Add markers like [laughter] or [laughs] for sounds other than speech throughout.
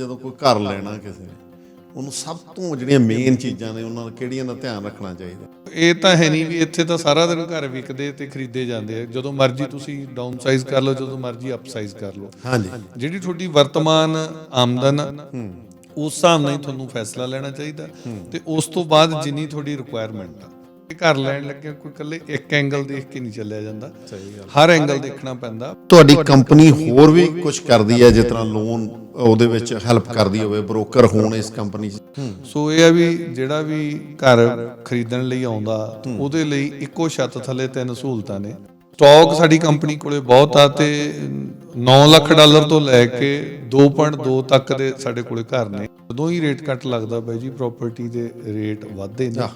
ਜਦੋਂ ਕੋਈ ਘਰ ਲੈਣਾ ਕਿਸੇ ਨੇ ਉਹਨੂੰ ਸਭ ਤੋਂ ਜਿਹੜੀਆਂ ਮੇਨ ਚੀਜ਼ਾਂ ਨੇ ਉਹਨਾਂ ਕਿਹੜੀਆਂ ਦਾ ਧਿਆਨ ਰੱਖਣਾ ਚਾਹੀਦਾ? ਇਹ ਤਾਂ ਹੈ ਨਹੀਂ ਵੀ ਇੱਥੇ ਤਾਂ ਸਾਰਾ ਦਿਨ ਘਰ ਵਿਕਦੇ ਤੇ ਖਰੀਦੇ ਜਾਂਦੇ ਆ। ਜਦੋਂ ਮਰਜ਼ੀ ਤੁਸੀਂ ਡਾਊਨ ਸਾਈਜ਼ ਕਰ ਲਓ ਜਦੋਂ ਮਰਜ਼ੀ ਅਪ ਸਾਈਜ਼ ਕਰ ਲਓ। ਹਾਂਜੀ। ਜਿਹੜੀ ਤੁਹਾਡੀ ਵਰਤਮਾਨ ਆਮਦਨ ਉਸ ਹਿਸਾਬ ਨਾਲ ਹੀ ਤੁਹਾਨੂੰ ਫੈਸਲਾ ਲੈਣਾ ਚਾਹੀਦਾ। ਤੇ ਉਸ ਤੋਂ ਬਾਅਦ ਜਿੰਨੀ ਤੁਹਾਡੀ ਰਿਕੁਆਇਰਮੈਂਟ ਆ। ਘਰ ਲੈਣ ਲੱਗੇ ਕੋਈ ਇਕੱਲੇ ਇੱਕ ਐਂਗਲ ਦੇਖ ਕੇ ਨਹੀਂ ਚੱਲਿਆ ਜਾਂਦਾ। ਹਰ ਐਂਗਲ ਦੇਖਣਾ ਪੈਂਦਾ। ਤੁਹਾਡੀ ਕੰਪਨੀ ਹੋਰ ਵੀ ਕੁਝ ਕਰਦੀ ਹੈ ਜਿਸ ਤਰ੍ਹਾਂ ਲੋਨ ਉਹਦੇ ਵਿੱਚ ਹੈਲਪ ਕਰਦੀ ਹੋਵੇ ਬ੍ਰੋਕਰ ਹੋਣ ਇਸ ਕੰਪਨੀ 'ਚ। ਸੋ ਇਹ ਆ ਵੀ ਜਿਹੜਾ ਵੀ ਘਰ ਖਰੀਦਣ ਲਈ ਆਉਂਦਾ ਉਹਦੇ ਲਈ ਇੱਕੋ ਛੱਤ ਥੱਲੇ ਤਿੰਨ ਸਹੂਲਤਾਂ ਨੇ। ਸਟਾਕ ਸਾਡੀ ਕੰਪਨੀ ਕੋਲੇ ਬਹੁਤ ਆ ਤੇ 9 ਲੱਖ ਡਾਲਰ ਤੋਂ ਲੈ ਕੇ 2.2 ਤੱਕ ਦੇ ਸਾਡੇ ਕੋਲੇ ਘਰ ਨੇ। ਜਦੋਂ ਹੀ ਰੇਟ ਕੱਟ ਲੱਗਦਾ ਬਾਈ ਜੀ ਪ੍ਰਾਪਰਟੀ ਦੇ ਰੇਟ ਵਧਦੇ ਨੇ।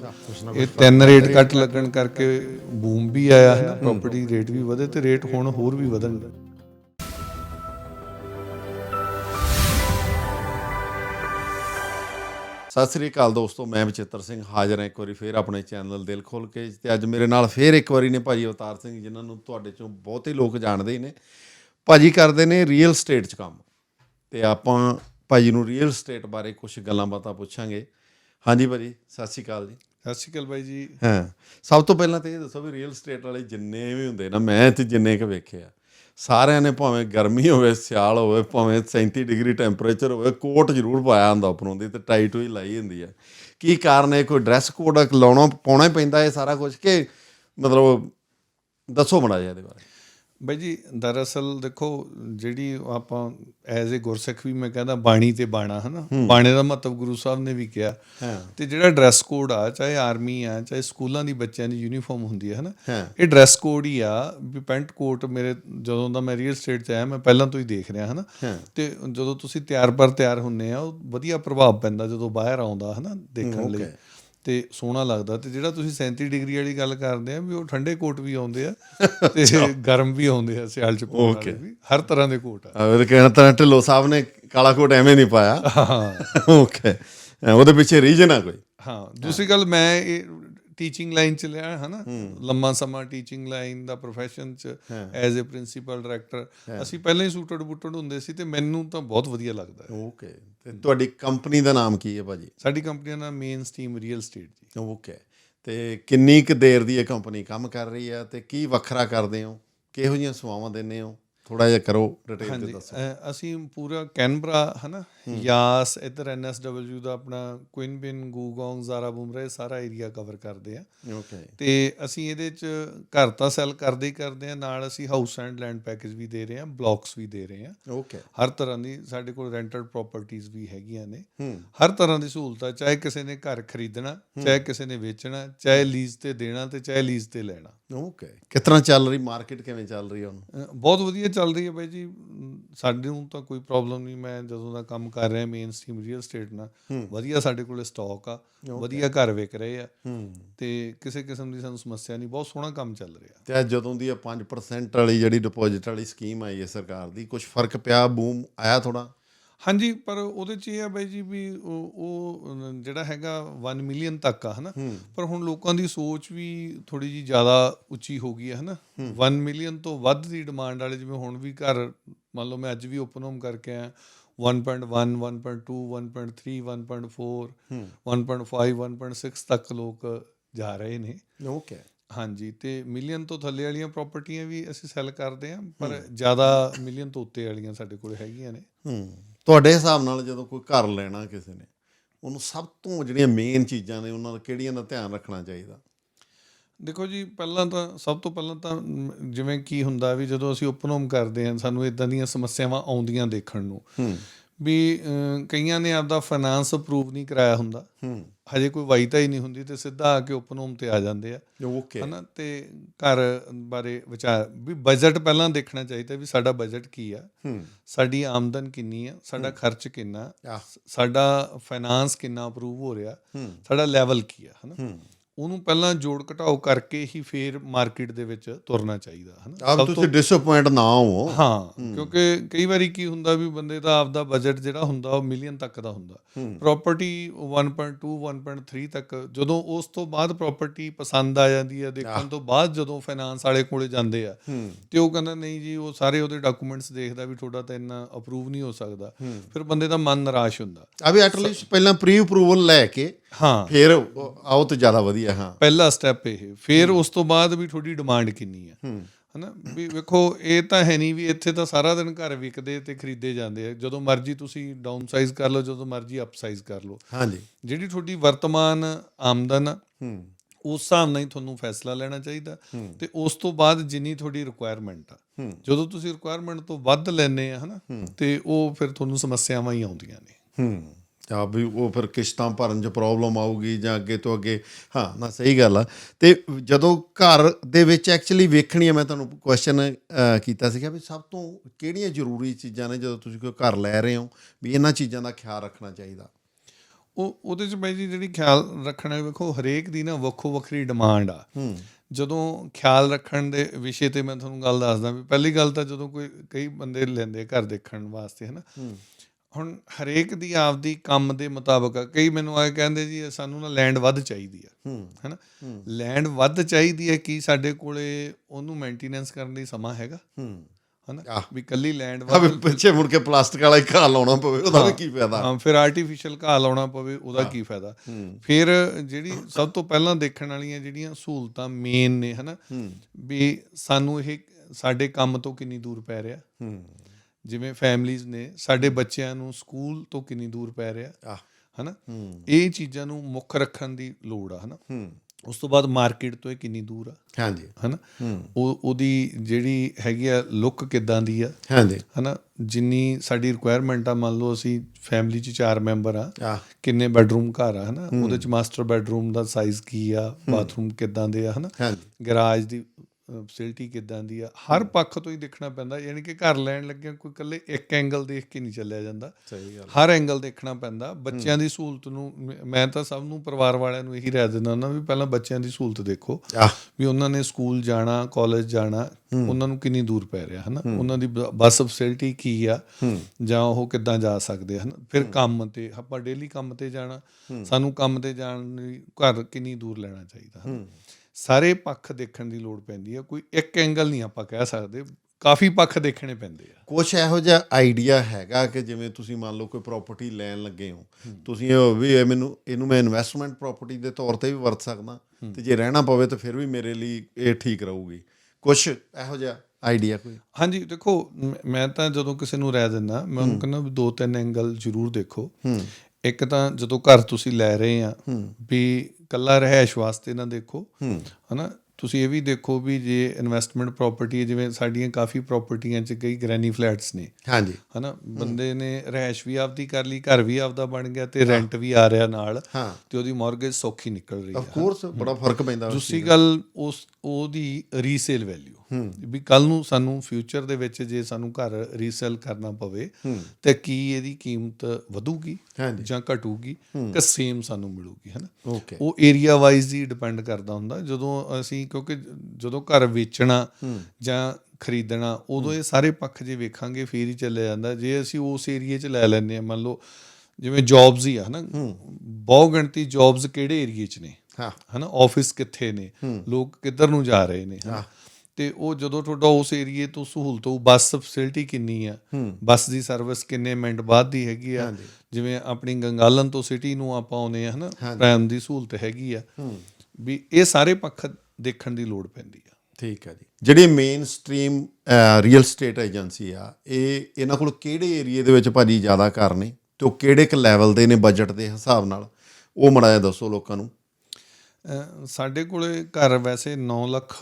ਇਹ ਤਿੰਨ ਰੇਟ ਕੱਟ ਲੱਗਣ ਕਰਕੇ ਬੂਮ ਵੀ ਆਇਆ ਹੈ ਪ੍ਰਾਪਰਟੀ ਰੇਟ ਵੀ ਵਧੇ ਤੇ ਰੇਟ ਹੁਣ ਹੋਰ ਵੀ ਵਧਣਗੇ ਸਤਿ ਸ੍ਰੀ ਅਕਾਲ ਦੋਸਤੋ ਮੈਂ ਬਚਿੱਤਰ ਸਿੰਘ ਹਾਜ਼ਰ ਹਾਂ ਇੱਕ ਵਾਰੀ ਫੇਰ ਆਪਣੇ ਚੈਨਲ ਦਿਲ ਖੋਲ ਕੇ। ਤੇ ਅੱਜ ਮੇਰੇ ਨਾਲ ਫੇਰ ਇੱਕ ਵਾਰੀ ਨੇ ਭਾਜੀ ਅਵਤਾਰ ਸਿੰਘ ਜਿਨ੍ਹਾਂ ਨੂੰ ਤੁਹਾਡੇ ਚੋਂ ਬਹੁਤੇ ਲੋਕ ਜਾਣਦੇ ਹੀ ਨੇ। ਭਾਜੀ ਕਰਦੇ ਨੇ ਰੀਅਲ ਸਟੇਟ 'ਚ ਕੰਮ। ਤੇ ਆਪਾਂ ਭਾਜੀ ਨੂੰ ਰੀਅਲ ਸਟੇਟ ਬਾਰੇ ਕੁਝ ਗੱਲਾਂ ਬਾਤਾਂ ਪੁੱਛਾਂਗੇ। ਹਾਂਜੀ ਭਾਜੀ ਸਤਿ ਸ੍ਰੀ ਅਕਾਲ ਜੀ। ਸਤਿ ਸ਼੍ਰੀ ਅਕਾਲ ਬਾਈ ਜੀ। ਹਾਂ ਸਭ ਤੋਂ ਪਹਿਲਾਂ ਤੇ ਇਹ ਦੱਸੋ ਵੀ ਰੀਅਲ ਸਟੇਟ ਵਾਲੇ ਜਿੰਨੇ ਵੀ ਹੁੰਦੇ ਨਾ ਮੈਂ ਤੇ ਜਿੰਨੇ ਕ ਵੇਖੇ ਆ। ਸਾਰਿਆਂ ਨੇ ਭਾਵੇਂ ਗਰਮੀ ਹੋਵੇ, ਸਿਆਲ ਹੋਵੇ, ਭਾਵੇਂ 37 ਡਿਗਰੀ ਟੈਂਪਰੇਚਰ ਹੋਵੇ, ਕੋਟ ਜ਼ਰੂਰ ਪਾਇਆ ਹੁੰਦਾ ਉੱਪਰੋਂ ਦੀ ਤੇ ਟਾਈਟ ਹੋਈ ਲਾਈ ਹੁੰਦੀ ਹੈ। ਕੀ ਕਾਰਨ ਹੈ? ਕੋਈ ਡਰੈਸ ਕੋਡ ਲਾਉਣਾ, ਪਾਉਣਾ ਹੀ ਪੈਂਦਾ ਇਹ ਸਾਰਾ ਕੁਝ ਕਿ ਮਤਲਬ ਦੱਸੋ ਮੜਾ ਜਿਹਾ ਇਹਦੇ ਬਾਰੇ। ਬਾਈ ਜੀ ਦਰਅਸਲ ਦੇਖੋ ਜਿਹੜੀ ਆਪਾਂ ਐਜ਼ ਅ ਗੁਰਸਿੱਖ ਵੀ ਮੈਂ ਕਹਿੰਦਾ ਬਾਣੀ ਤੇ ਬਾਣਾ ਹਨਾ? ਬਾਣੇ ਦਾ ਮਹੱਤਵ ਗੁਰੂ ਸਾਹਿਬ ਨੇ ਵੀ ਕਿਹਾ। ਤੇ ਜਿਹੜਾ ਡਰੈਸ ਕੋਡ ਆ ਚਾਹੇ ਆਰਮੀ ਆ ਚਾਹੇ ਸਕੂਲਾਂ ਦੀ ਬੱਚਿਆਂ ਦੀ ਯੂਨੀਫਾਰਮ ਹੁੰਦੀ ਹੈ ਹਨਾ? ਇਹ ਡਰੈਸ ਕੋਡ ਹੀ ਆ ਵੀ ਪੈਂਟ ਕੋਟ ਮੇਰੇ ਜਦੋਂ ਦਾ ਮੈਂ ਰੀਅਲ ਸਟੇਟ 'ਚ ਆਇਆ ਮੈਂ ਪਹਿਲਾਂ ਤੋਂ ਹੀ ਦੇਖ ਰਿਹਾ ਹਨਾ। ਤੇ ਜਦੋਂ ਤੁਸੀਂ ਤਿਆਰ ਪਰ ਤਿਆਰ ਹੁੰਨੇ ਆ ਉਹ ਵਧੀਆ ਪ੍ਰਭਾਵ ਪੈਂਦਾ ਜਦੋਂ ਬਾਹਰ ਆਉਂਦਾ ਹਨਾ? ਦੇਖਣ ਲਈ. ਤੇ ਸੋਹਣਾ ਲੱਗਦਾ ਤੇ ਜਿਹੜਾ ਤੁਸੀਂ 37 ਡਿਗਰੀ ਵਾਲੀ ਗੱਲ ਕਰਦੇ ਆ ਵੀ ਉਹ ਠੰਡੇ ਕੋਟ ਵੀ ਆਉਂਦੇ ਆ [laughs] ਤੇ ਗਰਮ ਵੀ ਆਉਂਦੇ ਆ ਸਿਆਲ ਚ ਪਾਉਣ ਵਾਲੇ ਵੀ। ਹਰ ਤਰ੍ਹਾਂ ਦੇ ਕੋਟ ਆ। ਉਹ ਕਹਿਣਾ ਤਾਂ ਢਿੱਲੋਂ ਸਾਹਿਬ ਨੇ ਕਾਲਾ ਕੋਟ ਐਵੇਂ ਨਹੀਂ ਪਾਇਆ। ਹਾਂ। [laughs] ਓਕੇ ਉਹਦੇ ਪਿੱਛੇ ਰੀਜਨ ਆ ਕੋਈ? ਹਾਂ ਦੂਸਰੀ ਗੱਲ ਮੈਂ ਇਹ ਟੀਚਿੰਗ ਲਾਈਨ ਚ ਲਿਆ ਹਨਾ? ਲੰਮਾ ਸਮਾਂ ਟੀਚਿੰਗ ਲਾਈਨ ਦਾ profession ਚ ਐਜ਼ ਅ ਪ੍ਰਿੰਸੀਪਲ ਡਾਇਰੈਕਟਰ ਅਸੀਂ ਪਹਿਲਾਂ ਹੀ ਸੂਟਡ ਬੁੱਟਡ ਹੁੰਦੇ ਸੀ ਤੇ ਮੈਨੂੰ ਤਾਂ ਬਹੁਤ ਵਧੀਆ ਲੱਗਦਾ ਹੈ। ਓਕੇ ਤੇ ਤੁਹਾਡੀ ਕੰਪਨੀ ਦਾ ਨਾਮ ਕੀ ਹੈ ਭਾਜੀ? ਸਾਡੀ ਕੰਪਨੀ ਦਾ ਨਾਮ ਮੇਨ ਸਟ੍ਰੀਮ ਰੀਅਲ ਸਟੇਟ ਜੀ। ਓਕੇ ਤੇ ਕਿੰਨੀ ਕੁ ਦੇਰ ਦੀ ਇਹ ਕੰਪਨੀ ਕੰਮ ਕਰ ਰਹੀ ਹੈ ਤੇ ਕੀ ਵੱਖਰਾ ਕਰਦੇ ਹੋ? ਕਿਹੋ ਜਿਹੀਆਂ ਸੇਵਾਵਾਂ ਦਿੰਦੇ ਹੋ? ਥੋੜਾ ਜਿਹਾ ਕਰੋ ਡਿਟੇਲ ਤੇ ਦੱਸੋ। ਅਸੀਂ ਪੂਰਾ ਕੈਨਬਰਾ ਹਨਾ ਯਾਸ ਇਧਰ ਐਨਐਸਡਬਲਯੂ ਦਾ ਆਪਣਾ ਕੁਇਨਬਿਨ ਗੂਗੋਂਗ ਜ਼ਾਰਾ ਬੁਮਰੇ ਸਾਰਾ ਏਰੀਆ ਕਵਰ ਕਰਦੇ ਆ। ਓਕੇ ਤੇ ਅਸੀਂ ਇਹਦੇ ਚ ਘਰ ਤਾਂ ਸੈੱਲ ਕਰਦੇ ਹੀ ਕਰਦੇ ਆ ਨਾਲ ਅਸੀਂ ਹਾਊਸ ਐਂਡ ਲੈਂਡ ਪੈਕੇਜ ਵੀ ਦੇ ਰਹੇ ਆ ਬਲੌਕਸ ਵੀ ਦੇ ਰਹੇ ਆ। ਓਕੇ ਹਰ ਤਰ੍ਹਾਂ ਦੀ ਸਾਡੇ ਕੋਲ ਰੈਂਟਡ ਪ੍ਰਾਪਰਟੀਆਂ ਵੀ ਹੈਗੀਆਂ ਨੇ। ਹਰ ਤਰ੍ਹਾਂ ਦੀ ਸਹੂਲਤ ਚਾਹੇ ਕਿਸੇ ਨੇ ਘਰ ਖਰੀਦਣਾ ਚਾਹੇ ਕਿਸੇ ਨੇ ਵੇਚਣਾ ਚਾਹੇ ਲੀਜ਼ ਤੇ ਦੇਣਾ ਤੇ ਚਾਹੇ ਲੀਜ਼ ਤੇ ਲੈਣਾ। ਓਕੇ ਤਰ੍ਹਾਂ ਚੱਲ ਰਹੀ ਮਾਰਕੀਟ ਕਿਵੇਂ ਚੱਲ ਰਹੀ ਹੈ ਅ, ਬਹੁਤ ਵਧੀਆ ਚੱਲ ਰਹੀ ਹੈ ਬਾਈ ਜੀ ਸਾਡੇ ਨੂੰ ਤਾਂ ਕੋਈ ਪ੍ਰੋਬਲਮ ਨਹੀਂ ਮੈਂ ਜਦੋਂ ਦਾ ਕੰਮ ਕਰ ਰਿਹਾ ਮੇਨ ਸਟ੍ਰੀਮ ਰੀਅਲ ਸਟੇਟ ਨਾਲ ਵਧੀਆ ਸਾਡੇ ਕੋਲੇ ਸਟਾਕ ਆ ਵਧੀਆ ਘਰ ਵਿਕ ਰਹੇ ਆ। ਤੇ ਕਿਸੇ ਕਿਸਮ ਦੀ ਸਾਨੂੰ ਸਮੱਸਿਆ ਨਹੀਂ ਬਹੁਤ ਸੋਹਣਾ ਕੰਮ ਚੱਲ ਰਿਹਾ। ਤੇ ਅੱਜ ਜਦੋਂ ਦੀ ਇਹ 5% ਵਾਲੀ ਜਿਹੜੀ ਡਿਪੋਜ਼ਿਟ ਵਾਲੀ ਸਕੀਮ ਆਈ ਹੈ ਸਰਕਾਰ ਦੀ ਕੁਝ ਫ਼ਰਕ ਪਿਆ ਬੂਮ ਆਇਆ ਥੋੜਾ ਹਾਂਜੀ ਪਰ ਉਹਦੇ ਚ ਇਹ ਆ ਬਾਈ ਜੀ ਵੀ ਉਹ ਉਹ ਜਿਹੜਾ ਹੈਗਾ 1 ਮਿਲੀਅਨ ਤੱਕ ਆ ਹਨਾ? ਪਰ ਹੁਣ ਲੋਕਾਂ ਦੀ ਸੋਚ ਵੀ ਥੋੜੀ ਜੀ ਜ਼ਿਆਦਾ ਉੱਚੀ ਹੋ ਗਈ ਹੈ ਹਨਾ? 1 ਮਿਲੀਅਨ ਤੋਂ ਵੱਧ ਦੀ ਡਿਮਾਂਡ ਵਾਲੇ ਜਿਵੇਂ ਹੁਣ ਵੀ ਘਰ ਮੰਨ ਲਓ ਮੈਂ ਅੱਜ ਵੀ ਓਪਨ ਹੋਮ ਕਰਕੇ ਆਇਆ 1.1 1.2 1.3 1.4 1.5 1.6 ਤੱਕ ਲੋਕ ਜਾ ਰਹੇ ਨੇ। ਓਕੇ ਹਾਂਜੀ ਤੇ ਮਿਲੀਅਨ ਤੋਂ ਥੱਲੇ ਵਾਲੀਆਂ ਪ੍ਰਾਪਰਟੀਆਂ ਵੀ ਅਸੀਂ ਸੈੱਲ ਕਰਦੇ ਹਾਂ ਪਰ ਜ਼ਿਆਦਾ ਮਿਲੀਅਨ ਤੋਂ ਉੱਤੇ ਵਾਲੀਆਂ ਸਾਡੇ ਕੋਲ ਹੈਗੀਆਂ ਨੇ। ਹੂੰ। ਤੁਹਾਡੇ ਹਿਸਾਬ ਨਾਲ ਜਦੋਂ ਕੋਈ ਘਰ ਲੈਣਾ ਕਿਸੇ ਨੇ ਉਹਨੂੰ ਸਭ ਤੋਂ ਜਿਹੜੀਆਂ ਮੇਨ ਚੀਜ਼ਾਂ ਨੇ ਉਹਨਾਂ ਦਾ ਕਿਹੜੀਆਂ ਦਾ ਧਿਆਨ ਰੱਖਣਾ ਚਾਹੀਦਾ? ਦੇਖੋ ਜੀ ਪਹਿਲਾਂ ਤਾਂ ਸਭ ਤੋਂ ਪਹਿਲਾਂ ਤਾਂ ਜਿਵੇਂ ਕੀ ਹੁੰਦਾ ਵੀ ਜਦੋਂ ਅਸੀਂ ਓਪਨ ਹੋਮ ਕਰਦੇ ਹਾਂ ਸਾਨੂੰ ਇਦਾਂ ਦੀਆਂ ਸਮੱਸਿਆਵਾਂ ਆਉਂਦੀਆਂ ਦੇਖਣ ਨੂੰ। ਹੂੰ। ਵੀ ਕਈਆਂ ਨੇ ਆਪਦਾ ਫਾਈਨਾਂਸ ਅਪਰੂਵ ਨਹੀਂ ਕਰਾਇਆ ਹੁੰਦਾ। ਹੂੰ। ਹਜੇ ਕੋਈ ਵਾਈਤਾ ਹੀ ਨਹੀਂ ਹੁੰਦੀ ਤੇ ਸਿੱਧਾ ਆ ਕੇ ਓਪਨ ਹੋਮ ਤੇ ਆ ਜਾਂਦੇ ਆ। ਓਕੇ ਹਨਾ? ਤੇ ਘਰ ਬਾਰੇ ਵਿਚਾਰ ਵੀ ਬਜਟ ਪਹਿਲਾਂ ਦੇਖਣਾ ਚਾਹੀਦਾ ਵੀ ਸਾਡਾ ਬਜਟ ਕੀ ਆ। ਸਾਡੀ ਆਮਦਨ ਕਿੰਨੀ ਆ ਸਾਡਾ ਖਰਚ ਕਿੰਨਾ। ਸਾਡਾ ਫਾਈਨਾਂਸ ਕਿੰਨਾ ਅਪਰੂਵ ਹੋ ਰਿਹਾ। ਸਾਡਾ ਲੈਵਲ ਕੀ ਆ ਹਨਾ? ਉਹਨੂੰ ਪਹਿਲਾਂ ਜੋੜ ਘਟਾਓ ਕਰਕੇ ਹੀ ਫੇਰ ਮਾਰਕੀਟ ਦੇ ਵਿੱਚ ਤੁਰਨਾ ਚਾਹੀਦਾ ਹਨਾ? ਆਪ ਤੁਸੀਂ ਡਿਸਅਪਾਇੰਟ ਨਾ ਹੋਵੋ ਹਾਂ ਕਿਉਂਕਿ ਕਈ ਵਾਰੀ ਕੀ ਹੁੰਦਾ ਵੀ ਬੰਦੇ ਦਾ ਆਪਦਾ ਬਜਟ ਜਿਹੜਾ ਹੁੰਦਾ ਉਹ ਮਿਲੀਅਨ ਤੱਕ ਦਾ ਹੁੰਦਾ। ਪ੍ਰਾਪਰਟੀ 1.2 1.3 ਤੱਕ ਜਦੋਂ ਉਸ ਤੋਂ ਬਾਅਦ ਪ੍ਰਾਪਰਟੀ ਪਸੰਦ ਆ ਜਾਂਦੀ ਹੈ ਦੇਖਣ ਤੋਂ ਬਾਅਦ ਜਦੋਂ ਫਾਈਨਾਂਸ ਵਾਲੇ ਕੋਲੇ ਜਾਂਦੇ ਆ ਤੇ ਉਹ ਕਹਿੰਦਾ ਨਹੀਂ ਜੀ ਉਹ ਸਾਰੇ ਉਹਦੇ ਡਾਕੂਮੈਂਟਸ ਦੇਖਦਾ ਵੀ ਤੁਹਾਡਾ ਤਾਂ ਇੰਨਾ ਅਪਰੂਵ ਨਹੀਂ ਹੋ ਸਕਦਾ। ਫਿਰ ਬੰਦੇ ਦਾ ਮਨ ਨਿਰਾਸ਼ ਹੁੰਦਾ। ਆ ਵੀ ਐਟਲੀਸਟ ਪਹਿਲਾਂ ਪ੍ਰੀ ਅਪਰੂਵਲ ਲੈ ਕੇ ਹਾਂ। ਫਿਰ ਆਓ ਤੇ ਜ਼ਿਆਦਾ ਵਧੀਆ ਹਾਂ। ਪਹਿਲਾ ਸਟੈਪ ਇਹ। ਫਿਰ ਉਸ ਤੋਂ ਬਾਅਦ ਵੀ ਤੁਹਾਡੀ ਡਿਮਾਂਡ ਕਿੰਨੀ ਆ। ਹਨਾ? ਵੀ ਵੇਖੋ ਇਹ ਤਾਂ ਹੈ ਨਹੀਂ ਵੀ ਇੱਥੇ ਤਾਂ ਸਾਰਾ ਦਿਨ ਘਰ ਵਿਕਦੇ ਤੇ ਖਰੀਦੇ ਜਾਂਦੇ ਆ। ਜਦੋਂ ਮਰਜ਼ੀ ਤੁਸੀਂ ਡਾਊਨ ਸਾਈਜ਼ ਕਰ ਲਓ ਜਦੋਂ ਮਰਜ਼ੀ ਅਪ ਸਾਈਜ਼ ਕਰ ਲਓ। ਹਾਂਜੀ। ਜਿਹੜੀ ਤੁਹਾਡੀ ਵਰਤਮਾਨ ਆਮਦਨ ਹੂੰ। ਉਸ ਹਿਸਾਬ ਨਾਲ ਹੀ ਤੁਹਾਨੂੰ ਫੈਸਲਾ ਲੈਣਾ ਚਾਹੀਦਾ। ਤੇ ਉਸ ਤੋਂ ਬਾਅਦ ਜਿੰਨੀ ਤੁਹਾਡੀ ਰਿਕੁਆਇਰਮੈਂਟ ਆ। ਜਦੋਂ ਤੁਸੀਂ ਰਿਕੁਆਇਰਮੈਂਟ ਤੋਂ ਵੱਧ ਲੈਨੇ ਆ ਹਨਾ? ਤੇ ਉਹ ਫਿਰ ਤੁਹਾਨੂੰ ਸਮੱਸਿਆਵਾਂ ਹੀ ਆਉਂਦੀਆਂ ਨੇ। ਹੂੰ। ਆ ਵੀ ਉਹ ਫਿਰ ਕਿਸ਼ਤਾਂ ਭਰਨ 'ਚ ਪ੍ਰੋਬਲਮ ਆਊਗੀ ਜਾਂ ਅੱਗੇ ਤੋਂ ਅੱਗੇ। ਹਾਂ ਨਾ ਸਹੀ ਗੱਲ ਆ। ਤੇ ਜਦੋਂ ਘਰ ਦੇ ਵਿੱਚ ਐਕਚੁਅਲੀ ਵੇਖਣੀ ਆ ਮੈਂ ਤੁਹਾਨੂੰ ਕੁਐਸਚਨ ਕੀਤਾ ਸੀਗਾ ਵੀ ਸਭ ਤੋਂ ਕਿਹੜੀਆਂ ਜ਼ਰੂਰੀ ਚੀਜ਼ਾਂ ਨੇ ਜਦੋਂ ਤੁਸੀਂ ਕੋਈ ਘਰ ਲੈ ਰਹੇ ਹੋ ਵੀ ਇਹਨਾਂ ਚੀਜ਼ਾਂ ਦਾ ਖਿਆਲ ਰੱਖਣਾ ਚਾਹੀਦਾ? ਉਹ ਉਹਦੇ ਚ ਬਾਈ ਜੀ ਜਿਹੜੀ ਖਿਆਲ ਰੱਖਣਾ ਵੇਖੋ ਹਰੇਕ ਦੀ ਨਾ ਵੱਖੋ ਵੱਖਰੀ ਡਿਮਾਂਡ ਆ। ਜਦੋਂ ਖਿਆਲ ਰੱਖਣ ਦੇ ਵਿਸ਼ੇ ਤੇ ਮੈਂ ਤੁਹਾਨੂੰ ਗੱਲ ਦੱਸਦਾ ਵੀ ਪਹਿਲੀ ਗੱਲ ਤਾਂ ਜਦੋਂ ਕੋਈ ਕਈ ਬੰਦੇ ਲੈਂਦੇ ਘਰ ਦੇਖਣ ਵਾਸਤੇ ਹਨਾ? ਹੁਣ ਹਰੇਕ ਦੀ ਆਪਦੀ ਕੰਮ ਦੇ ਮੁਤਾਬਕ ਆ। ਕਈ ਮੈਨੂੰ ਆਏ ਕਹਿੰਦੇ ਜੀ ਸਾਨੂੰ ਨਾ ਲੈਂਡ ਵੱਧ ਚਾਹੀਦੀ ਆ। ਹੂੰ ਹਨਾ? ਲੈਂਡ ਵੱਧ ਚਾਹੀਦੀ ਹੈ ਕੀ ਸਾਡੇ ਕੋਲੇ ਉਹਨੂੰ ਮੇਨਟੇਨੈਂਸ ਕਰਨ ਲਈ ਸਮਾਂ ਹੈਗਾ? ਹੂੰ। ਹਨਾ। ਵੀ ਕੱਲੀ ਲੈਂਡ ਵੀ ਪਿੱਛੇ ਮੁੜ ਕੇ ਪਲਾਸਟਿਕ ਵਾਲਾ ਹੀ ਘਾਹ ਲਾਉਣਾ ਪਵੇ ਉਹਦਾ ਵੀ ਕੀ ਫਾਇਦਾ? ਹਾਂ ਫਿਰ ਆਰਟੀਫੀਸ਼ੀਅਲ ਘਾਹ ਲਾਉਣਾ ਪਵੇ ਉਹਦਾ ਕੀ ਫਾਇਦਾ? ਫਿਰ ਜਿਹੜੀ ਸਭ ਤੋਂ ਪਹਿਲਾਂ ਦੇਖਣ ਵਾਲੀਆਂ ਜਿਹੜੀਆਂ ਸਹੂਲਤਾਂ ਮੇਨ ਨੇ ਹਨਾ? ਵੀ ਸਾਨੂੰ ਇਹ ਸਾਡੇ ਕੰਮ ਤੋਂ ਕਿੰਨੀ ਦੂਰ ਪੈ ਰਿਹਾ? ਹੂੰ। ਜਿਵੇਂ ਫੈਮਲੀਆਂ ਨੇ ਸਾਡੇ ਬੱਚਿਆਂ ਨੂੰ ਸਕੂਲ ਤੋਂ ਕਿੰਨੀ ਦੂਰ ਪੈ ਰਿਹਾ ਹਨਾ? ਇਹ ਚੀਜ਼ਾਂ ਨੂੰ ਮੁੱਖ ਰੱਖਣ ਦੀ ਲੋੜ ਆ ਹਨਾ? ਉਸ ਤੋਂ ਬਾਅਦ ਮਾਰਕੀਟ ਤੋਂ ਇਹ ਕਿੰਨੀ ਦੂਰ ਆ ਹਾਂਜੀ। ਹਨਾ? ਉਹ ਉਹਦੀ ਜਿਹੜੀ ਹੈਗੀ ਆ ਲੁੱਕ ਕਿਦਾਂ ਦੀ ਆ ਹਾਂਜੀ। ਹਨਾ? ਜਿੰਨੀ ਸਾਡੀ ਰਿਕੁਆਇਰਮੈਂਟ ਆ ਮੰਨ ਲਓ ਅਸੀਂ ਫੈਮਿਲੀ ਚ ਚਾਰ ਮੈਂਬਰ ਆ ਕਿੰਨੇ ਬੈੱਡਰੂਮ ਘਰ ਆ ਹਨਾ? ਉਹਦੇ ਚ ਮਾਸਟਰ ਬੈੱਡਰੂਮ ਦਾ ਸਾਈਜ਼ ਕੀ ਆ ਬਾਥਰੂਮ ਕਿਦਾਂ ਦੇ ਆ ਹਨਾ? ਗਰਾਜ ਦੀ ਫੈਸਿਲਿਟੀ ਕਿਦਾਂ ਦੀ ਆ ਹਰ ਪੱਖ ਤੋਂ ਹੀ ਦੇਖਣਾ ਪੈਂਦਾ ਯਾਨੀ ਕਿ ਘਰ ਲੈਣ ਲੱਗਿਆ ਕੋਈ ਇਕੱਲੇ ਇੱਕ ਐਂਗਲ ਦੇਖ ਕੇ ਨਹੀਂ ਚੱਲਿਆ ਜਾਂਦਾ। ਸਹੀ ਗੱਲ ਹਰ ਐਂਗਲ ਦੇਖਣਾ ਪੈਂਦਾ ਬੱਚਿਆਂ ਦੀ ਸਹੂਲਤ ਨੂੰ ਮ- ਤਾਂ ਸਭ ਨੂੰ ਪਰਿਵਾਰ ਵਾਲਿਆਂ ਨੂੰ ਇਹੀ ਰਾਏ ਦਿੰਦਾ ਹੁੰਦਾ ਵੀ ਪਹਿਲਾਂ ਬੱਚਿਆਂ ਦੀ ਸਹੂਲਤ ਦੇਖੋ ਵੀ ਉਹਨਾਂ ਨੇ ਸਕੂਲ ਜਾਣਾ ਕਾਲਜ ਜਾਣਾ ਉਹਨਾਂ ਨੂੰ ਕਿੰਨੀ ਦੂਰ ਪੈ ਰਿਹਾ ਹਨਾ? ਉਹਨਾਂ ਦੀ ਬੱਸ ਫੈਸਿਲਿਟੀ ਕੀ ਆ? ਜਾਂ ਉਹ ਕਿੱਦਾਂ ਜਾ ਸਕਦੇ ਹਨ? ਫਿਰ ਕੰਮ ਤੇ ਆਪਾਂ ਡੇਲੀ ਕੰਮ ਤੇ ਜਾਣਾ ਸਾਨੂੰ ਕੰਮ ਤੇ ਜਾਣ ਲਈ ਘਰ ਕਿੰਨੀ ਦੂਰ ਲੈਣਾ ਚਾਹੀਦਾ ਹਨਾ? ਸਾਰੇ ਪੱਖ ਦੇਖਣ ਦੀ ਲੋੜ ਪੈਂਦੀ ਆ ਕੋਈ ਇੱਕ ਐਂਗਲ ਨਹੀਂ ਆਪਾਂ ਕਹਿ ਸਕਦੇ ਕਾਫੀ ਪੱਖ ਦੇਖਣੇ ਪੈਂਦੇ ਆ। ਕੁਛ ਇਹੋ ਜਿਹਾ ਆਈਡੀਆ ਹੈਗਾ ਕਿ ਜਿਵੇਂ ਤੁਸੀਂ ਮੰਨ ਲਓ ਕੋਈ ਪ੍ਰਾਪਰਟੀ ਲੈਣ ਲੱਗੇ ਹੋ ਤੁਸੀਂ ਇਹ ਵੀ ਇਹ ਮੈਨੂੰ ਇਹਨੂੰ ਮੈਂ ਇਨਵੈਸਟਮੈਂਟ ਪ੍ਰਾਪਰਟੀ ਦੇ ਤੌਰ ਤੇ ਵੀ ਵਰਤ ਸਕਦਾ ਤੇ ਜੇ ਰਹਿਣਾ ਪਵੇ ਤਾਂ ਫਿਰ ਵੀ ਮੇਰੇ ਲਈ ਇਹ ਠੀਕ ਰਹੂਗੀ। ਕੁਛ ਇਹੋ ਜਿਹਾ ਆਈਡੀਆ ਕੋਈ? ਹਾਂਜੀ ਦੇਖੋ ਮ- ਤਾਂ ਜਦੋਂ ਕਿਸੇ ਨੂੰ ਰਾਏ ਦਿੰਦਾ ਮੈਂ ਉਹਨੂੰ ਕਹਿੰਦਾ ਵੀ ਦੋ ਤਿੰਨ ਐਂਗਲ ਜ਼ਰੂਰ ਦੇਖੋ। ਇੱਕ ਤਾਂ ਜਦੋਂ ਘਰ ਤੁਸੀਂ ਲੈ ਰਹੇ ਆ ਵੀ ਕੱਲਾ ਰਹਿائਸ਼ ਵਾਸਤੇ ਨਾ ਦੇਖੋ ਹਨਾ? ਤੁਸੀਂ ਇਹ ਵੀ ਦੇਖੋ ਵੀ ਜੇ ਇਨਵੈਸਟਮੈਂਟ ਪ੍ਰਾਪਰਟੀ ਜਿਵੇਂ ਸਾਡੀਆਂ ਕਾਫੀ ਪ੍ਰਾਪਰਟੀਆਂ 'ਚ ਕਈ ਗ੍ਰੈਨੀ ਫਲੈਟਸ ਨੇ। ਹਾਂਜੀ। ਹਨਾ? ਬੰਦੇ ਨੇ ਰਹਿائش ਵੀ ਆਪਦੀ ਕਰ ਲਈ ਘਰ ਵੀ ਆਪਦਾ ਬਣ ਗਿਆ ਤੇ ਰੈਂਟ ਵੀ ਆ ਰਿਹਾ ਨਾਲ ਤੇ ਉਹਦੀ ਮਾਰਗੇਜ ਸੌਖੀ ਨਿਕਲ ਰਹੀ ਹੈ। ਆਫ ਕੋਰਸ ਬੜਾ ਫ਼ਰਕ ਪੈਂਦਾ ਦੂਸਰੀ ਗੱਲ ਉਸ ਉਹਦੀ ਰੀਸੇਲ ਵੈਲਿਊ ਵੀ ਕੱਲ ਨੂੰ ਸਾਨੂੰ ਫਿਊਚਰ ਦੇ ਵਿੱਚ ਜੇ ਸਾਨੂੰ ਘਰ ਰੀਸੇਲ ਕਰਨਾ ਪਵੇ ਤੇ ਕੀ ਇਹਦੀ ਕੀਮਤ ਵਧੂਗੀ ਜਾਂ ਘਟੂਗੀ ਕਿ ਸੇਮ ਸਾਨੂੰ ਮਿਲੂਗੀ ਹਨਾ? ਉਹ ਏਰੀਆ ਵਾਈਜ਼ ਹੀ ਡਿਪੈਂਡ ਕਰਦਾ ਹੁੰਦਾ। ਜਦੋਂ ਅਸੀਂ ਕਿਉਂਕਿ ਜਦੋਂ ਘਰ ਵੇਚਣਾ ਜਾਂ ਖਰੀਦਣਾ ਉਦੋਂ ਇਹ ਸਾਰੇ ਪੱਖ ਜੇ ਵੇਖਾਂਗੇ ਫੇਰ ਹੀ ਚੱਲਿਆ ਜਾਂਦਾ। ਜੇ ਅਸੀਂ ਉਸ ਏਰੀਏ 'ਚ ਲੈ ਲੈਂਦੇ ਆ ਮੰਨ ਲਓ ਜਿਵੇਂ ਜੌਬਸ ਹੀ ਆ ਹਨਾ? ਬਹੁ ਗਿਣਤੀ ਜੌਬਸ ਕਿਹੜੇ ਏਰੀਏ 'ਚ ਨੇ? ਹਾਂ। ਹਨਾ? ਆਫਿਸ ਕਿੱਥੇ ਨੇ? ਲੋਕ ਕਿੱਧਰ ਨੂੰ ਜਾ ਰਹੇ ਨੇ? ਹਨਾ। ਤੇ ਉਹ ਜਦੋਂ ਤੁਹਾਡਾ ਉਸ ਏਰੀਏ ਤੋਂ ਸਹੂਲਤ ਹੋ ਬੱਸ ਫੈਸਿਲਿਟੀ ਕਿੰਨੀ ਆ? ਬੱਸ ਦੀ ਸਰਵਿਸ ਕਿੰਨੇ ਮਿੰਟ ਬਾਅਦ ਦੀ ਹੈਗੀ ਆ? ਜਿਵੇਂ ਆਪਣੀ ਗੰਗਾਲਨ ਤੋਂ ਸਿਟੀ ਨੂੰ ਆਪਾਂ ਆਉਨੇ ਆ ਹਨਾ? ਪ੍ਰੈਮ ਦੀ ਸਹੂਲਤ ਹੈਗੀ ਆ। ਵੀ ਇਹ ਸਾਰੇ ਪੱਖ ਦੇਖਣ ਦੀ ਲੋੜ ਪੈਂਦੀ ਆ। ਠੀਕ ਹੈ ਜੀ। ਜਿਹੜੀ main stream real estate agency ਆ ਇਹ ਇਹਨਾਂ ਕੋਲ ਕਿਹੜੇ ਏਰੀਏ ਦੇ ਵਿੱਚ ਭਾਜੀ ਜ਼ਿਆਦਾ ਘਰ ਨੇ ਤੇ ਉਹ ਕਿਹੜੇ ਕ ਲੈਵਲ ਦੇ ਨੇ ਬਜਟ ਦੇ ਹਿਸਾਬ ਨਾਲ? ਉਹ ਮੜਾਇਆ ਦੱਸੋ ਲੋਕਾਂ ਨੂੰ। ਸਾਡੇ ਕੋਲੇ ਘਰ ਵੈਸੇ 9 ਲੱਖ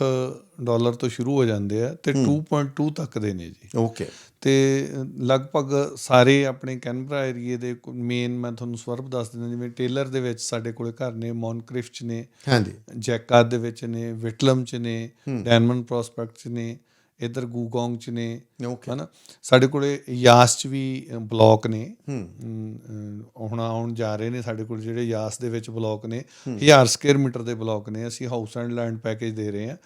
ਡਾਲਰ ਤੋਂ ਸ਼ੁਰੂ ਹੋ ਜਾਂਦੇ ਆ ਤੇ 2.2 ਤੱਕ ਦੇ ਨੇ ਜੀ। ਓਕੇ ਤੇ ਲਗਭਗ ਸਾਰੇ ਆਪਣੇ ਕੈਨਬਰਾ ਏਰੀਏ ਦੇ ਮੇਨ ਮੈਂ ਤੁਹਾਨੂੰ ਸਵਰਬ ਦੱਸ ਦਿੰਦਾ ਜਿਵੇਂ ਟੇਲਰ ਦੇ ਵਿੱਚ ਸਾਡੇ ਕੋਲੇ ਘਰ ਨੇ ਮੌਨਕ੍ਰਿਫ ਚ ਨੇ ਹਾਂਜੀ। ਜੈਕਾ ਦੇ ਵਿੱਚ ਨੇ ਵਿਟਲਮ ਚ ਨੇ ਡੈਨਮਨ ਪ੍ਰੋਸਪੈਕਟ ਚ ਨੇ ਇੱਧਰ ਗੂਗੋਂਗ ਚ ਨੇ ਹਨਾ? ਸਾਡੇ ਕੋਲੇ ਯਾਸ ਚ ਵੀ ਬਲਾਕ ਨੇ। ਹੁਣ ਆਉਣ ਜਾ ਰਹੇ ਨੇ ਸਾਡੇ ਕੋਲ ਜਿਹੜੇ ਯਾਸ ਦੇ ਵਿੱਚ ਬਲਾਕ ਨੇ। 1000 ਸਕੁਅਰ ਮੀਟਰ ਦੇ ਬਲਾਕ ਨੇ। ਅਸੀਂ ਹਾਊਸ ਐਂਡ ਲੈਂਡ ਪੈਕੇਜ ਦੇ ਰਹੇ ਹਾਂ।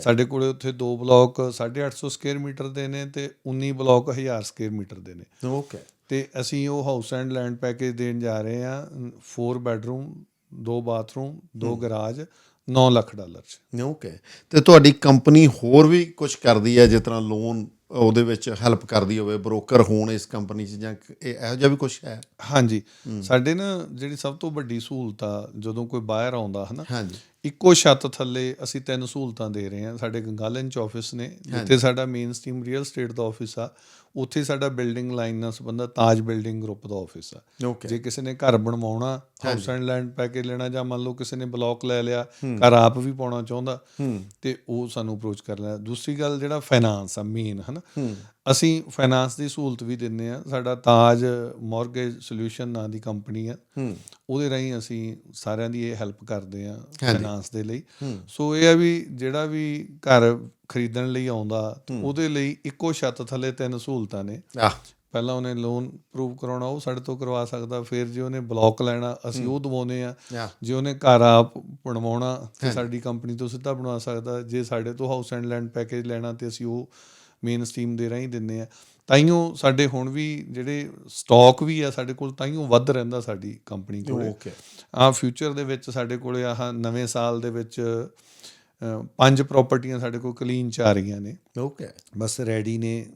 ਸਾਡੇ ਕੋਲੇ ਉੱਥੇ ਦੋ ਬਲਾਕ 850 ਸਕੁਅਰ ਮੀਟਰ ਦੇ ਨੇ ਤੇ 19 ਬਲਾਕ 1000 ਸਕੁਅਰ ਮੀਟਰ ਦੇ ਨੇ। ਓਕੇ ਤੇ ਅਸੀਂ ਉਹ ਹਾਊਸ ਐਂਡ ਲੈਂਡ ਪੈਕੇਜ ਦੇਣ ਜਾ ਰਹੇ ਹਾਂ 4 ਬੈੱਡਰੂਮ ਦੋ ਬਾਥਰੂਮ ਦੋ ਗਰਾਜ 9 ਲੱਖ ਡਾਲਰ ਚ। ਓਕੇ ਤੇ ਤੁਹਾਡੀ ਕੰਪਨੀ ਹੋਰ ਵੀ ਕੁਝ ਕਰਦੀ ਹੈ ਜਿਸ ਤਰ੍ਹਾਂ ਲੋਨ ਉਹਦੇ ਵਿੱਚ ਹੈਲਪ ਕਰਦੀ ਹੋਵੇ ਬ੍ਰੋਕਰ ਹੋਣ ਇਸ ਕੰਪਨੀ 'ਚ ਜਾਂ ਇਹ ਇਹੋ ਜਿਹਾ ਵੀ ਕੁਝ ਹੈ? ਹਾਂਜੀ। ਸਾਡੇ ਨਾ ਜਿਹੜੀ ਸਭ ਤੋਂ ਵੱਡੀ ਸਹੂਲਤ ਆ ਜਦੋਂ ਕੋਈ ਬਾਹਰ ਆਉਂਦਾ ਹਨਾ ਹਾਂਜੀ। ਇੱਕੋ ਛੱਤ ਥੱਲੇ ਅਸੀਂ ਤਿੰਨ ਸਹੂਲਤਾਂ ਦੇ ਰਹੇ ਹਾਂ। ਸਾਡੇ ਗੰਗਾਲਨ ਚ ਆਫਿਸ ਨੇ ਜਿੱਥੇ ਸਾਡਾ ਮੇਨ ਸਟ੍ਰੀਮ ਰੀਅਲ ਸਟੇਟ ਦਾ ਆਫਿਸ ਆ ਉੱਥੇ ਸਾਡਾ ਬਿਲਡਿੰਗ ਲਾਈਨ ਨਾਲ ਸੰਬੰਧਿਤ ਤਾਜ ਬਿਲਡਿੰਗ ਗਰੁੱਪ ਦਾ ਆਫਿਸ ਆ। ਜੇ ਕਿਸੇ ਨੇ ਘਰ ਬਣਵਾਉਣਾ ਹਾਊਸ ਐਂਡ ਲੈਂਡ ਪੈਕੇਜ ਲੈਣਾ ਜਾਂ ਮੰਨ ਲਓ ਕਿਸੇ ਨੇ ਬਲੌਕ ਲੈ ਲਿਆ ਘਰ ਆਪ ਵੀ ਪਾਉਣਾ ਚਾਹੁੰਦਾ ਤੇ ਉਹ ਸਾਨੂੰ ਅਪਰੋਚ ਕਰ ਲੈਣਾ ਦੂਸਰੀ ਗੱਲ ਜਿਹੜਾ ਫਾਈਨਾਂਸ ਆ ਮੇਨ ਹਨਾ? ਅਸੀਂ ਫਾਈਨਾਂਸ ਦੀ ਸਹੂਲਤ ਵੀ ਦਿੰਦੇ ਆ ਸਾਡਾ ਤਾਜ ਮਾਰਗੇਜ ਸੋਲੂਸ਼ਨ ਨਾਂ ਦੀ ਕੰਪਨੀ ਆ ਉਹਦੇ ਰਾਹੀਂ ਅਸੀਂ ਸਾਰਿਆਂ ਦੀ ਇਹ ਹੈਲਪ ਕਰਦੇ ਆ ਫਾਈਨਾਂਸ ਦੇ ਲਈ। ਸੋ ਇਹ ਆ ਵੀ ਜਿਹੜਾ ਵੀ ਘਰ ਖਰੀਦਣ ਲਈ ਆਉਂਦਾ ਉਹਦੇ ਲਈ ਇੱਕੋ ਛੱਤ ਥੱਲੇ ਤਿੰਨ ਸਹੂਲਤਾਂ ਨੇ। ਪਹਿਲਾਂ ਉਹਨੇ ਲੋਨ ਪ੍ਰੂਵ ਕਰਾਉਣਾ ਉਹ ਸਾਡੇ ਤੋਂ ਕਰਵਾ ਸਕਦਾ ਫਿਰ ਜੇ ਉਹਨੇ ਬਲੌਕ ਲੈਣਾ ਅਸੀਂ ਉਹ ਦਵਾਉਂਦੇ ਆ ਜੇ ਉਹਨੇ ਘਰ ਆਪ ਬਣਵਾਉਣਾ ਤੇ ਸਾਡੀ ਕੰਪਨੀ ਤੋਂ ਸਿੱਧਾ ਬਣਵਾ ਸਕਦਾ। ਜੇ ਸਾਡੇ ਤੋਂ ਹਾਊਸ ਐਂਡ ਲੈਂਡ ਪੈਕੇਜ ਲੈਣਾ ਤੇ ਅਸੀਂ ਉਹ ਮੇਨ ਸਟ੍ਰੀਮ ਦੇ ਰਾਹੀਂ ਦਿੰਦੇ ਆ। ਤਾਈਓ ਸਾਡੇ ਹੁਣ ਵੀ ਜਿਹੜੇ ਸਟਾਕ ਵੀ ਆ ਸਾਡੇ ਕੋਲ ਤਾਈਓ ਵੱਧ ਰਹਿੰਦਾ ਸਾਡੀ ਕੰਪਨੀ ਕੋਲੇ। ਓਕੇ ਆ ਫਿਊਚਰ ਦੇ ਵਿੱਚ ਸਾਡੇ ਕੋਲੇ ਆਹ ਨਵੇਂ ਸਾਲ ਦੇ ਵਿੱਚ ਪੰਜ ਪ੍ਰਾਪਰਟੀਆਂ ਸਾਡੇ ਕੋਲ ਕਲੀਨ ਚ ਆ ਰਹੀਆਂ ਨੇ। ਓਕੇ ਬਸ ਰੈਡੀ ਨੇ।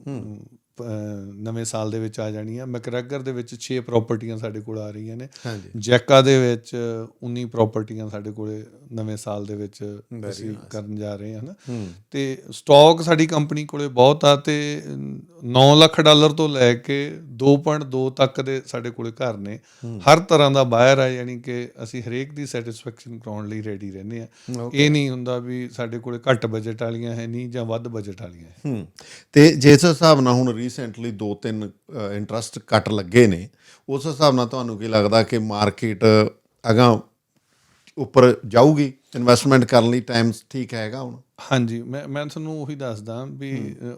ਨਵੇਂ ਸਾਲ ਦੇ ਵਿੱਚ ਆ ਜਾਣੀਆਂ। ਮੈਕਰੈਗਰ ਦੇ ਵਿੱਚ 6 ਪ੍ਰਾਪਰਟੀਆਂ ਸਾਡੇ ਕੋਲ ਆ ਰਹੀਆਂ ਨੇ। ਜੈਕਾ ਦੇ ਵਿੱਚ 19 ਪ੍ਰਾਪਰਟੀਆਂ ਸਾਡੇ ਕੋਲੇ ਨਵੇਂ ਸਾਲ ਦੇ ਵਿੱਚ ਅਸੀਂ ਕਰਨ ਜਾ ਰਹੇ ਹਾਂ ਨਾ। ਤੇ ਸਟਾਕ ਸਾਡੀ ਕੰਪਨੀ ਕੋਲੇ ਬਹੁਤ ਆ ਤੇ 9 ਲੱਖ ਡਾਲਰ ਤੋਂ ਲੈ ਕੇ 2.2 ਤੱਕ ਦੇ ਸਾਡੇ ਕੋਲੇ ਘਰ ਨੇ। ਹਰ ਤਰ੍ਹਾਂ ਦਾ ਬਾਇਰ ਆ ਯਾਨੀ ਕਿ ਅਸੀਂ ਹਰੇਕ ਦੀ ਸੈਟੀਸਫੈਕਸ਼ਨ ਕਰਾਉਣ ਲਈ ਰੈਡੀ ਰਹਿੰਦੇ ਆ ਇਹ ਨਹੀਂ ਹੁੰਦਾ ਵੀ ਸਾਡੇ ਕੋਲੇ ਘੱਟ ਬਜਟ ਵਾਲੀਆਂ ਹੈ ਨਹੀਂ ਜਾਂ ਵੱਧ ਬਜਟ ਵਾਲੀਆਂ ਹੈ। ਤੇ ਜਿਸ ਹਿਸਾਬ ਨਾਲ ਹੁਣ ਰੀਸੈਂਟਲੀ ਦੋ ਤਿੰਨ ਇੰਟਰਸਟ ਕੱਟ ਲੱਗੇ ਨੇ। ਉਸ ਹਿਸਾਬ ਨਾਲ ਤੁਹਾਨੂੰ ਕੀ ਲੱਗਦਾ ਕਿ ਮਾਰਕੀਟ ਅਗਾਂ ਉੱਪਰ ਜਾਊਗੀ? ਇਨਵੈਸਟਮੈਂਟ ਕਰਨ ਲਈ ਟਾਈਮ ਠੀਕ ਹੈਗਾ ਹੁਣ? ਹਾਂਜੀ ਮੈਂ ਮੈਂ ਤੁਹਾਨੂੰ ਉਹੀ ਦੱਸਦਾ ਵੀ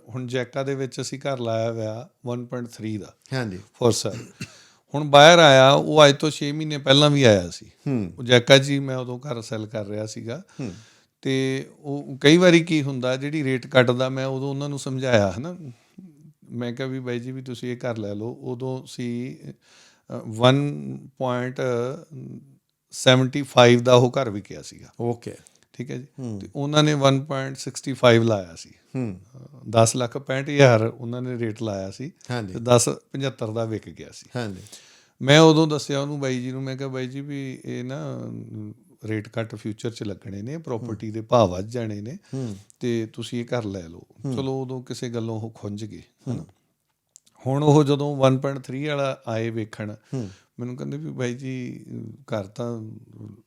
ਹੁਣ ਜੈਕਾ ਦੇ ਵਿੱਚ ਅਸੀਂ ਘਰ ਲਾਇਆ ਹੋਇਆ 1.3 ਦਾ। ਹਾਂਜੀ। ਫੋਰ ਸੈਲ ਹੁਣ ਬਾਹਰ ਆਇਆ ਉਹ ਅੱਜ ਤੋਂ 6 ਮਹੀਨੇ ਪਹਿਲਾਂ ਵੀ ਆਇਆ ਸੀ। ਉਹ ਜੈਕਾ ਜੀ ਮੈਂ ਉਦੋਂ ਘਰ ਸੈਲ ਕਰ ਰਿਹਾ ਸੀਗਾ। ਤੇ ਉਹ ਕਈ ਵਾਰੀ ਕੀ ਹੁੰਦਾ ਜਿਹੜੀ ਰੇਟ ਕੱਟਦਾ ਮੈਂ ਉਦੋਂ ਉਹਨਾਂ ਨੂੰ ਸਮਝਾਇਆ ਹਨਾ। ਮੈਂ ਕਿਹਾ ਵੀ ਬਾਈ ਜੀ ਵੀ ਤੁਸੀਂ ਇਹ ਘਰ ਲੈ ਲਓ। ਉਦੋਂ ਸੀ ਅ, 1.75 ਦਾ ਉਹ ਘਰ ਵਿਕਿਆ ਸੀਗਾ। ਓਕੇ ਠੀਕ ਹੈ ਜੀ? ਤੇ ਉਹਨਾਂ ਨੇ 1.65 ਲਾਇਆ ਸੀ। ਹੂੰ। 10 ਲੱਖ 65000 ਉਹਨਾਂ ਨੇ ਰੇਟ ਲਾਇਆ ਸੀ। ਤੇ 10 75 ਦਾ ਵਿਕ ਗਿਆ ਸੀ। ਹਾਂਜੀ। ਮੈਂ ਉਦੋਂ ਦੱਸਿਆ ਉਹਨੂੰ ਬਾਈ ਜੀ ਨੂੰ ਮੈਂ ਕਿਹਾ ਬਾਈ ਜੀ ਵੀ ਇਹ ਨਾ ਰੇਟ ਕੱਟ ਫਿਊਚਰ 'ਚ ਲੱਗਣੇ ਨੇ ਪ੍ਰਾਪਰਟੀ ਦੇ ਭਾਅ ਵੱਧ ਜਾਣੇ ਨੇ ਤੇ ਤੁਸੀਂ ਇਹ ਘਰ ਲੈ ਲਓ। ਚਲੋ ਉਦੋਂ ਕਿਸੇ ਗੱਲੋਂ ਉਹ ਖੁੰਝ ਗਏ ਹਨਾ। ਹੁਣ ਉਹ ਜਦੋਂ 1.3 ਵਾਲਾ ਆਏ ਵੇਖਣ ਮੈਨੂੰ ਕਹਿੰਦੇ ਵੀ ਬਾਈ ਜੀ ਘਰ ਤਾਂ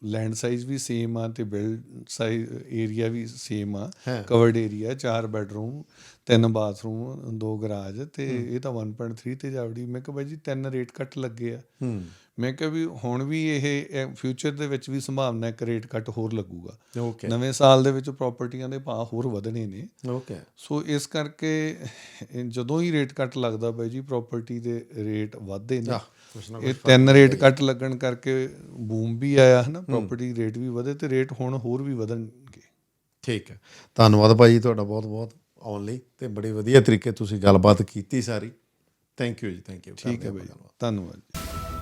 ਲੈਂਡ ਸਾਈਜ਼ ਵੀ ਸੇਮ ਆ ਤੇ ਬਿਲਡ ਸਾਈਜ਼ ਏਰੀਆ ਵੀ ਸੇਮ ਆ ਕਵਰਡ ਏਰੀਆ ਚਾਰ ਬੈਡਰੂਮ ਤਿੰਨ ਬਾਥਰੂਮ ਦੋ ਗਰਾਜ ਤੇ ਇਹ ਤਾਂ 1.3 ਤੇ ਜਾਵੜੀ ਮੈਂ ਕਿਹਾ ਬਾਈ ਜੀ ਤਿੰਨ ਰੇਟ ਕੱਟ ਲੱਗੇ ਆ। ਮੈਂ ਕਿਹਾ ਵੀ ਹੁਣ ਵੀ ਇਹ ਫਿਊਚਰ ਦੇ ਵਿੱਚ ਵੀ ਸੰਭਾਵਨਾ ਇੱਕ ਰੇਟ ਕੱਟ ਹੋਰ ਲੱਗੂਗਾ। ਓਕੇ ਨਵੇਂ ਸਾਲ ਦੇ ਵਿੱਚ ਪ੍ਰਾਪਰਟੀਆਂ ਦੇ ਭਾਅ ਹੋਰ ਵਧਣੇ ਨੇ। ਓਕੇ ਸੋ ਇਸ ਕਰਕੇ ਜਦੋਂ ਹੀ ਰੇਟ ਕੱਟ ਲੱਗਦਾ ਬਾਈ ਜੀ ਪ੍ਰਾਪਰਟੀ ਦੇ ਰੇਟ ਵਧਦੇ ਨੇ ਇਹ ਤਿੰਨ ਰੇਟ ਕੱਟ ਲੱਗਣ ਕਰਕੇ ਬੂਮ ਵੀ ਆਇਆ ਹੈ। ਨਾ ਪ੍ਰਾਪਰਟੀ ਰੇਟ ਵੀ ਵਧੇ ਤੇ ਰੇਟ ਹੁਣ ਹੋਰ ਵੀ ਵਧਣਗੇ। ਠੀਕ ਹੈ। ਧੰਨਵਾਦ ਭਾਜੀ ਤੁਹਾਡਾ ਬਹੁਤ ਬਹੁਤ ਆਉਣ ਲਈ ਤੇ ਬੜੀ ਵਧੀਆ ਤਰੀਕੇ ਤੁਸੀਂ ਗੱਲਬਾਤ ਕੀਤੀ ਸਾਰੀ। ਥੈਂਕ ਯੂ ਜੀ ਥੈਂਕ ਯੂ ਠੀਕ ਹੈ ਬਾਈ ਧੰਨਵਾਦ ਜੀ।